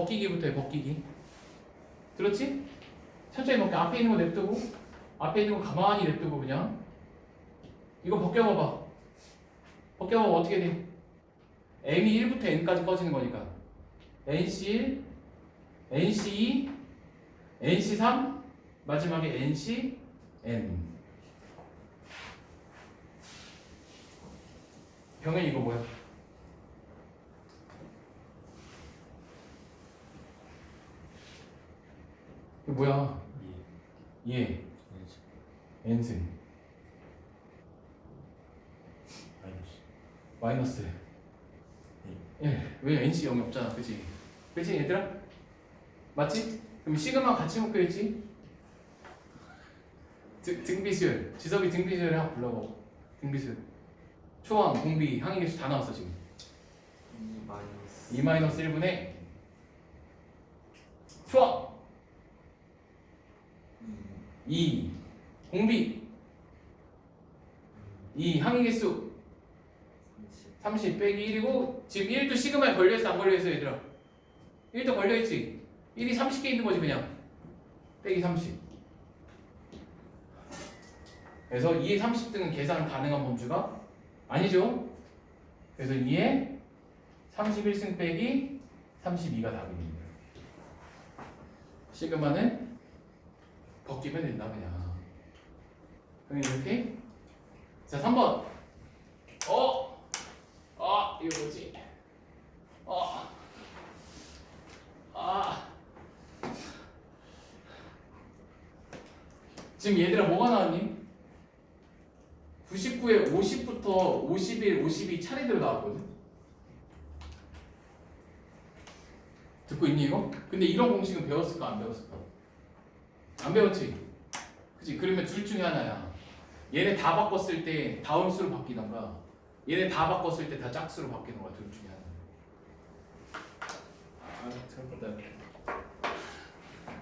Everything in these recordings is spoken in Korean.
벗기기부터 해 벗기기 들었지? 천천히 벗겨 앞에 있는 거 냅두고 앞에 있는 거 가만히 냅두고 그냥 이거 벗겨봐봐 벗겨봐봐 어떻게 돼? m이 1부터 n까지 꺼지는 거니까 nc1 nc2 nc3 마지막에 nc n 병행 이거 뭐야? 이거 뭐야? 예. n승. 마이너스. 예, 왜 NC 0이 없잖아, 그치? 그치, 얘들아? 맞지? 그럼 시그마 같이 묶여있지? 등, 등비수열, 지섭이 등비수열 한번 불러봐 등비수열. 초항, 공비, 항의계수 다 나왔어 지금. 2 마이너스. 2 마이너스 1분의 초항 2 공비. 2 항의계수. 30 30 빼기 1이고 지금 1도 시그마에 걸려있어 안 걸려있어 얘들아? 1도 걸려있지? 1이 30개 있는 거지 그냥. 빼기 30 그래서 2의 30등은 계산 가능한 범주가 아니죠? 그래서 2의 31승 빼기 32가 답입니다. 시그마는 벗기면 된다 그냥 그럼 이렇게 자 3번 어? 아 이거 뭐지? 아, 아. 지금 얘들아 뭐가 나왔니? 99에 50부터 51, 52 차례대로 나왔거든. 듣고 있니 이거? 근데 이런 공식은 배웠을까 안 배웠을까? 안 배웠지? 그치? 그러면 둘 중에 하나야. 얘네 다 바꿨을 때 다운수로 바뀌던가 얘네 다 바꿨을 때 다 짝수로 바뀌는 거야 둘 중에 하나. 아, 잘못다.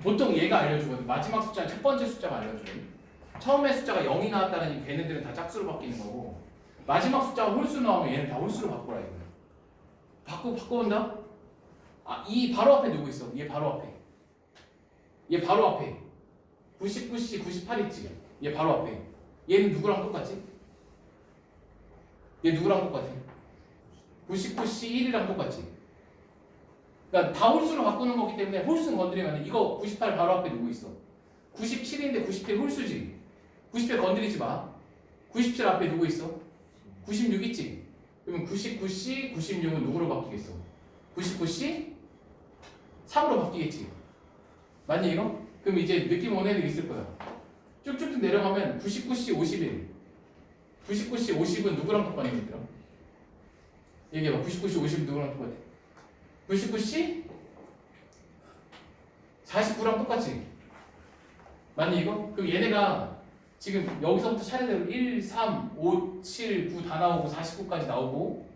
보통 얘가 알려주거든. 마지막 숫자 첫 번째 숫자가 알려주거든. 처음에 숫자가 0이 나왔다는 걔네들은 다 짝수로 바뀌는 거고 마지막 숫자가 홀수 나오면 얘는 다 홀수로 바꾸라 이거야. 바꾸 바꿔본다. 아, 이 바로 앞에 누구 있어? 얘 바로 앞에. 얘 바로 앞에. 99C 98 있지. 얘 바로 앞에. 얘는 누구랑 똑같지? 얘 누구랑 똑같아? 99C 1이랑 똑같지? 그러니까 다 홀수로 바꾸는 거기 때문에 홀수는 건드리면 안 돼. 이거 98 바로 앞에 누구 있어? 97인데 97 홀수지? 97 건드리지 마. 97 앞에 누구 있어? 96 있지? 그러면 99C, 96은 누구로 바뀌겠어? 99C? 3으로 바뀌겠지? 맞니 이거? 그럼 이제 느낌 오는 애들 있을 거야. 쭉쭉쭉 내려가면 99C, 51 99C 50은 누구랑 똑같니 얘들아? 얘기해봐 99C 50은 누구랑 똑같아? 99C 49랑 똑같지? 맞니 이거? 그럼 얘네가 지금 여기서부터 차례대로 1, 3, 5, 7, 9 다 나오고 49까지 나오고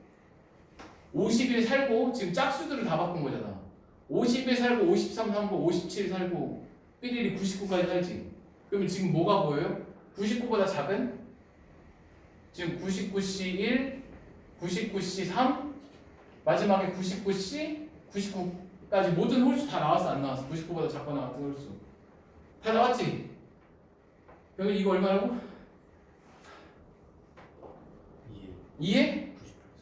51 살고 지금 짝수들을 다 바꾼 거잖아 51 살고 53 살고 57 살고 삐리리 99까지 살지 그러면 지금 뭐가 보여요? 99보다 작은 지금 99C 1, 99C 3, 마지막에 99C, 99까지 모든 홀수 다 나왔어 안 나왔어? 99보다 작거나 같은 홀수 다 나왔지? 여기 이거 얼마라고? 2 2에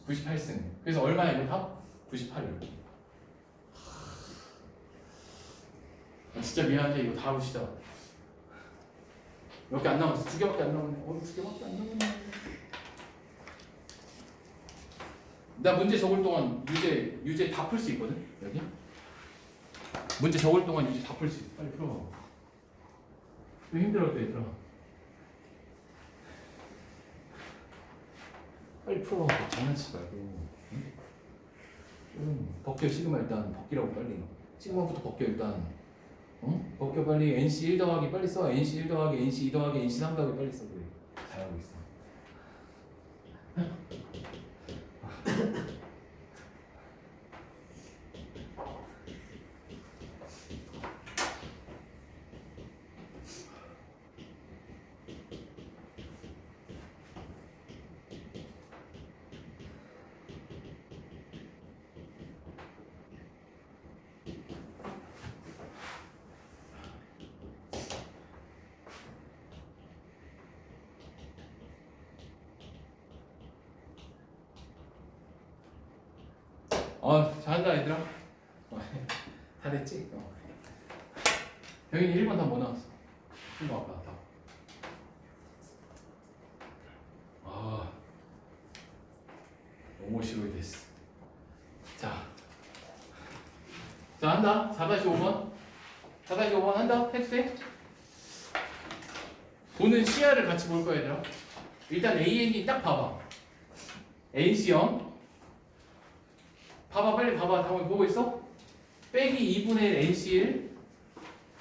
98승 그래서 얼마야 이거 답? 98이요 아, 진짜 미안한데 이거 다 보시자 몇 개 안 남았어. 두 개밖에 안 남았네. 어, 두 개밖에 안 남았네. 나 문제 적을 동안 유제 유제 다 풀 수 있거든? 여기? 문제 적을 동안 유제 다 풀 수 있어. 빨리 풀어. 왜 힘들어 또 얘들아 빨리 풀어. 장난치지 말고. 응? 좀 벗겨. 시그마 일단 벗기라고 빨리. 시그마부터 벗겨 일단 응? 벗겨 빨리 NC 1 더하기 빨리 써. NC 1 더하기 NC 2 더하기 NC 3 더하기 빨리 써. 그래. 잘하고 있어 어, 잘한다 얘들아. 어, 다 됐지? 어. 여기는 1번 다뭐 나왔어? 1번 아까 다. 아, 오모시로이 됐어. 자, 자 한다. 4-5번. 4-5번 한다. 해도 돼? 보는 시야를 같이 볼 거야 얘들아. 일단 AN이 딱 봐봐. NC형. 봐봐 빨리 봐봐. 다음에 보고 있어? 빼기 2분의 1 NC1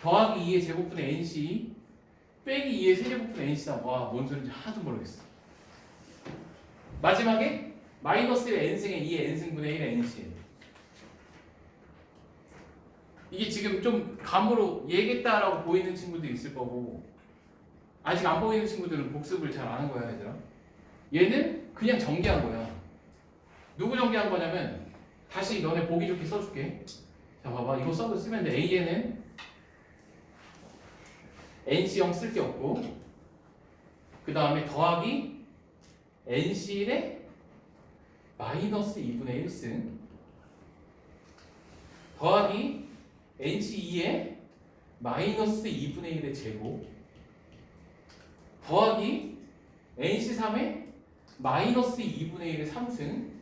더하기 2의 제곱분의 NC2 빼기 2의 세제곱분의 NC3 와뭔 소리인지 하나도 모르겠어. 마지막에 마이너스 1 n승의 2의 n승분의 1의 NC 이게 지금 좀 감으로 얘기했다라고 보이는 친구도 있을 거고 아직 안 보이는 친구들은 복습을 잘 안 한 거야 얘들아 얘는 그냥 전개한 거야 누구 전개한 거냐면 다시 너네 보기 좋게 써줄게. 자 봐봐. 이거 써도 쓰면 돼. AN은 NC형 쓸 게 없고 그 다음에 더하기 NC의 마이너스 2분의 1승 더하기 NC2의 마이너스 2분의 1의 제곱 더하기 NC3의 마이너스 2분의 1의 3승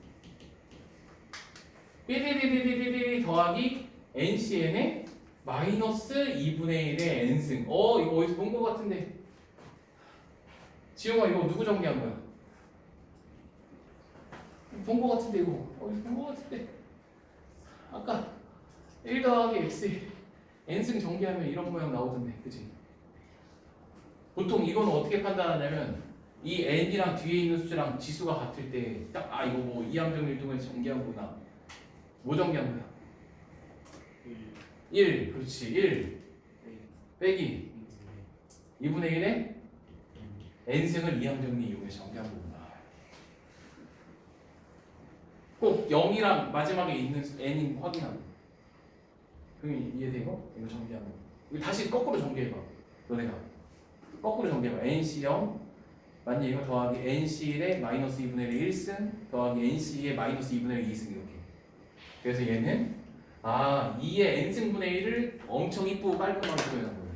삐리리리리리 더하기 NCN의 마이너스 2분의 1의 N승. 어 이거 어디서 본거 같은데. 지용아 이거 누구 정리한 거야? 본거 같은데 이거. 어디서 본거 같은데? 아까 1 더하기 X N승 정리하면 이런 모양 나오던데 그치? 보통 이거는 어떻게 판단하냐면 이 n이랑 뒤에 있는 숫자랑 지수가 같을 때 딱 아 이거 뭐 이항정일 동에서 정리한 거구나 뭐 정리한 거야? 1 그렇지. 1 빼기. 2분의 1에 n승을 이항정리 이용해서 정리한 거구나 꼭 0이랑 마지막에 있는 수- n인 거 확인하고. 그럼 이해되고? 이거 정리하고. 이거 다시 거꾸로 정리해봐 너네가. 거꾸로 정리해봐. NC0 맞니? 이거 더하기 NC1의 마이너스 2분의 1의 1승 더하기 NC2의 마이너스 2분의 1의 2승 이렇게 그래서 얘는 아 2의 n승분의 1을 엄청 이쁘고 깔끔하게 표현한 거예요.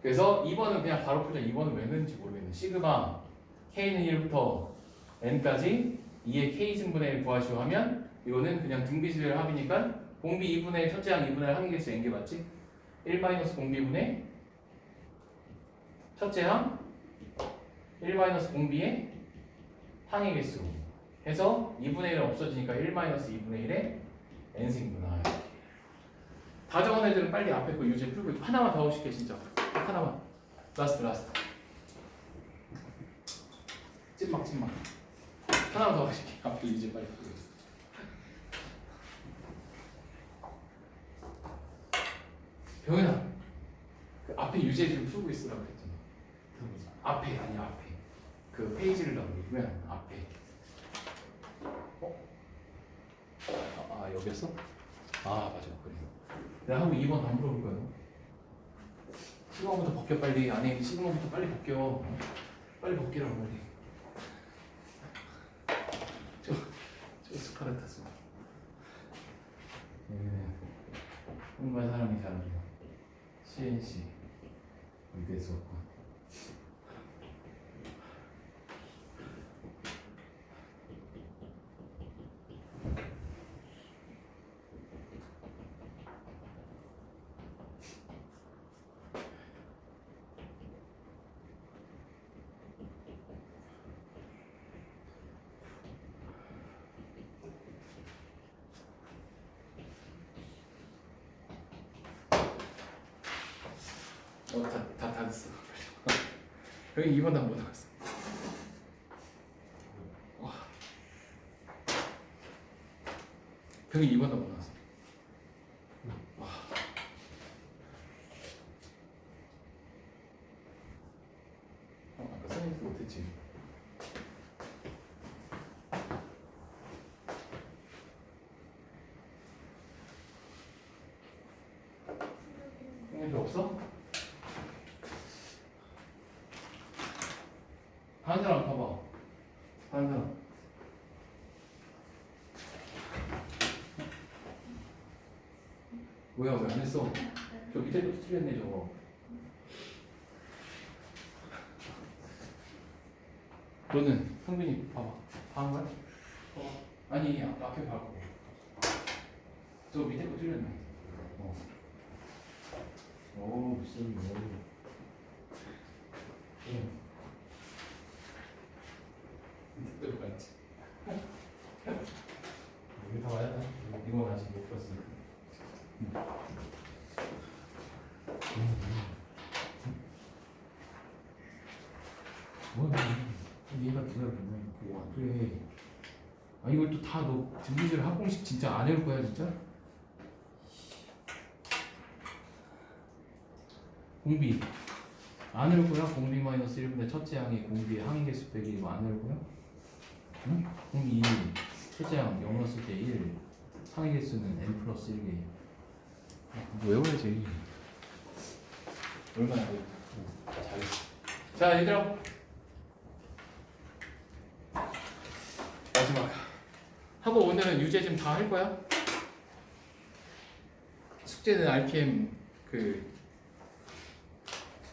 그래서 2번은 그냥 바로 풀자 2번은 왜 넣는지 모르겠네. 시그마 k는 1부터 n까지 2의 k승분의 1 구하시오 하면 이거는 그냥 등비수열 합이니까 공비 2분의 1 첫째 항 2분의 1 항의개수 n개 맞지? 1 마이너스 공비분의 첫째 항1 마이너스 공비의 항의 개수. 해서 2분의 1은 없어지니까 1 마이너스 2분의 1의 n승이구나 다 적은 애들은 빨리 앞에 거 유제 풀고 하나만 더 하고 싶게 진짜. 딱 하나만. 라스트 라스트. 찐막 찐막. 하나만 더 하고 싶게. 앞에 유제 빨리 풀고 병현아 그 앞에 유제 좀 풀고 있으라고 했잖아. 앞에 아니 앞에 그 페이지를 넘기면 앞에. 어? 아, 아 여기였어? 아 맞아. 그래 내가 하고 2번 안 물어볼 거야 시그마부터 벗겨 빨리. 아니 시그마부터 빨리 벗겨. 빨리 벗기라고 빨리. 저 저 스카르타스 여기는 공부한 사람이 잘하죠 CNC 의대 수업관 어, 다, 다, 다 됐어. 여기 2번 단못 나왔어. 와. 여기 2번 단못 나왔어. 와. 어, 아까 선생님도 못했지. 선생님도 없어? 한 사람 봐봐. 다른 사람. 뭐야 왜 안 했어? 저 밑에 것도 틀렸네 저거. 너는 성빈이 봐봐. 봐한 거야? 어. 아니 앞에 봐봐. 저 밑에 거 틀렸네. 어. 오 무슨 뭐. 응. 밑에 거 맞지? 여기 다 와야 돼. 이건 아직 못 풀었으니까. 뭐 얘가 기다려보면 와 그래 아 이걸 또 다 너 등기질 학공식 진짜 안 해올 거야 진짜? 공비 안 해올 거야? 공비 마이너스 1분의 첫째 항이 공비의 항의 개수 빼기 이거 안 해올 거야? 응? 공비 2 첫째 항 0 넣었을 때1 항의 개수는 n 플러스 1개 뭐 외워야지 얼마나 잘했어 자 얘들아 마지막 하고 오늘은 유제 좀다할 거야? 숙제는 RPM 그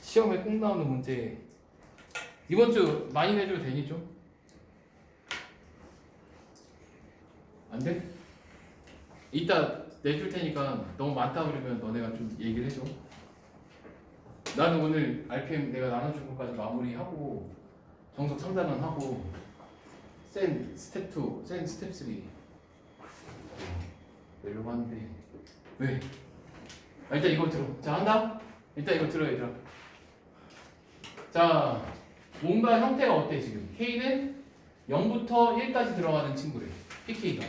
시험에 꼭 나오는 문제 이번 주 많이 내줘도 되니 좀? 안 돼? 이따 내줄 테니까 너무 많다 그러면 너네가 좀 얘기를 해줘 나는 오늘 RPM 내가 나눠준 것까지 마무리하고 정석 상담은 하고 센 스텝 2, 센 스텝 3 내려고 하는데 왜? 아, 일단 이거 들어. 자 한다? 일단 이거 들어 얘들아. 자 뭔가 형태가 어때 지금? K는 0부터 1까지 들어가는 친구래. PK가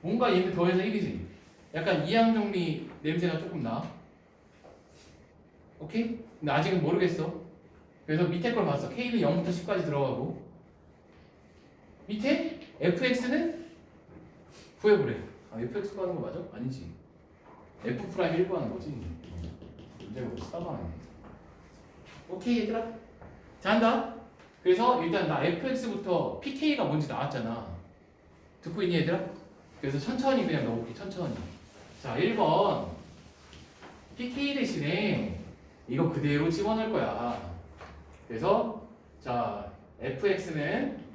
뭔가 얘는 더해서 1이지. 약간 이항 정리 냄새가 조금 나. 오케이? 근데 아직은 모르겠어. 그래서 밑에 걸 봤어. K는 0부터 10까지 들어가고 밑에 fx는 구해보래. 아 fx 구하는 거 맞아? 아니지. f 프라임 1 구하는 거지. 문제가 뭐 싸가네. 오케이 얘들아. 자 한다. 그래서 일단 나 fx부터 pk가 뭔지 나왔잖아. 듣고 있니 얘들아? 그래서 천천히 그냥 넣어볼게 천천히. 자 1번 pk 대신에 이거 그대로 집어넣을 거야. 그래서 자 fx는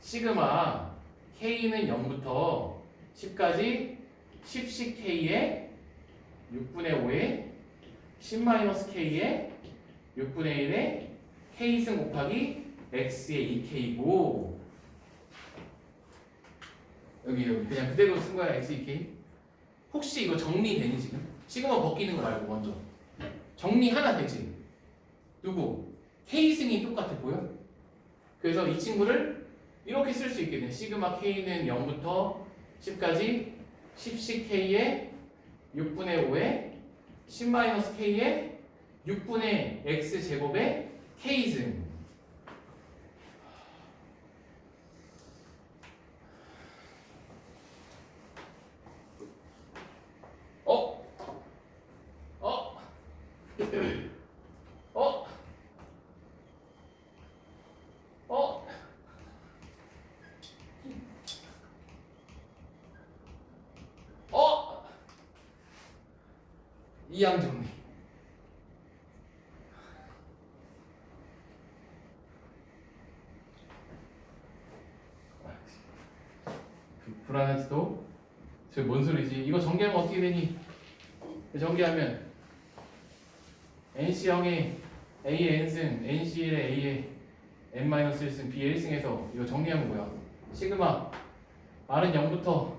시그마 k는 0부터 10까지 10씩 k에 6분의 5에 10-k에 6분의 1에 k승 곱하기 x의 2k고 여기 여기 그냥 그대로 쓴 거야 x 2k 혹시 이거 정리되니 지금? 시그마 벗기는 거 말고 먼저 정리 하나 되지 누구? k승이 똑같아 보여? 그래서 이 친구를 이렇게 쓸 수 있겠네. 시그마 k는 0부터 10까지 10씩 k에 6분의 5에 10-k에 6분의 x 제곱의 k승. 어? 어? 어? 어? 어? 이양 정리. 그 불안하지도? 저뭔 소리지? 이거 전개하면 어떻게 되니? 전개하면 NC형의 A의 N승, NC의 A의 N-1승, B의 1승에서 이거 정리하면 뭐야? 시그마 R은 0부터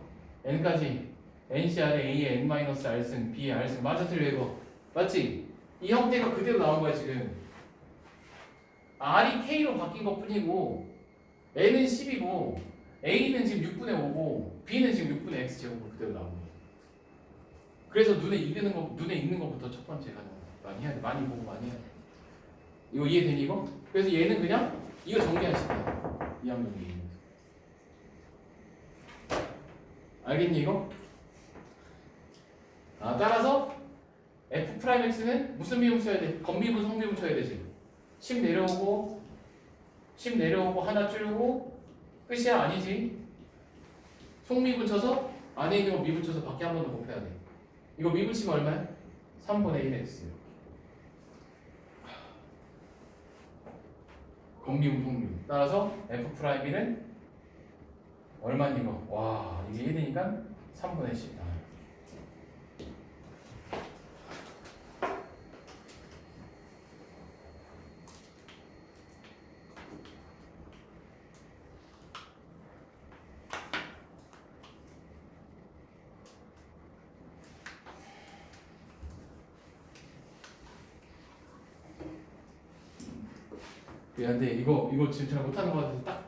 N까지 NCR의 A의 N-R승, B의 R승 맞아 틀려 이거 맞지? 이 형태가 그대로 나온 거야 지금. R이 K로 바뀐 것 뿐이고 N은 10이고 A는 지금 6분의 5고 B는 지금 6분의 X 제곱으로 그대로 나온 거야. 그래서 눈에 익는 거 눈에 익는 것부터 첫 번째 거야 많이 해야 돼. 많이 보고 많이 해야 돼. 이거 이해되니 이거? 그래서 얘는 그냥 이거 정리하시면 돼요 이항 정리 알겠니 이거? 아 따라서 f 프라임 x는 무슨 미분 써야 돼? 건미분 성미분 쳐야 되지 10 내려오고 10 내려오고 하나 줄고 끝이야 아니지? 속미분 쳐서 안에 있는 거 미분 쳐서 밖에 한 번 더 곱해야 돼. 이거 미분 치면 얼마야? 3분의 1x. 건미분 속미분. 따라서 f 프라임이는 얼마니 이거? 와 이게 1이니까 3분의 10. 아. 미안한데 이거 이거 지금 잘 못하는 거 같아서 딱.